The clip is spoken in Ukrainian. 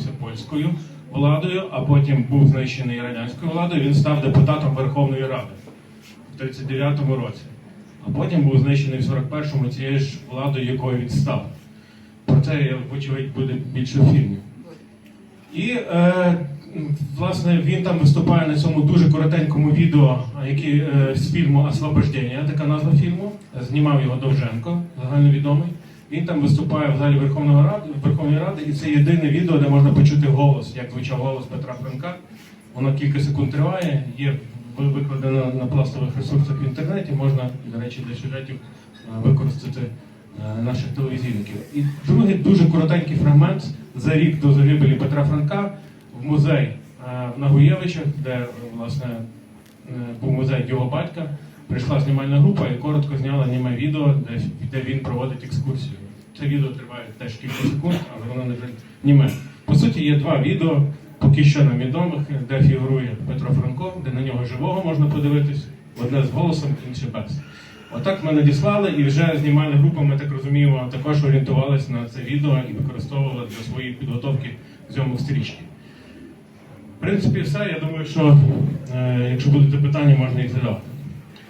користувався польською владою, а потім був знищений радянською владою. Він став депутатом Верховної Ради в 39-му році. А потім був знищений в 41-му цією ж владою, якою він став. Про це, вочевидь, буде більше в фільмі. І е, власне він там виступає на цьому дуже коротенькому відео, який е, з фільму Освобождення, така назва фільму. Знімав його Довженко, загальновідомий. Він там виступає в залі Верховної Ради, Верховної Ради, і це єдине відео, де можна почути голос, як звучав голос Петра Франка. Воно кілька секунд триває, є викладено на пластових ресурсах в інтернеті, можна, до речі, для сюжетів е, використати е, наших телевізійників. І другий дуже коротенький фрагмент за рік до загибелі Петра Франка в музей е, в Нагуєвичах, де власне був музей його батька. Прийшла знімальна група і коротко зняла німе відео, де, де він проводить екскурсію. Це відео триває теж кілька секунд, але воно не вже німе. По суті, є два відео, поки що нам відомих, де фігурує Петро Франко, де на нього живого можна подивитись, одне з голосом, інше без. Отак ми надіслали, і вже знімальна група, ми так розуміємо, також орієнтувалася на це відео і використовувала для своєї підготовки зйомок стрічки. В принципі, все. Я думаю, що е, якщо будуть питання, можна їх задавати.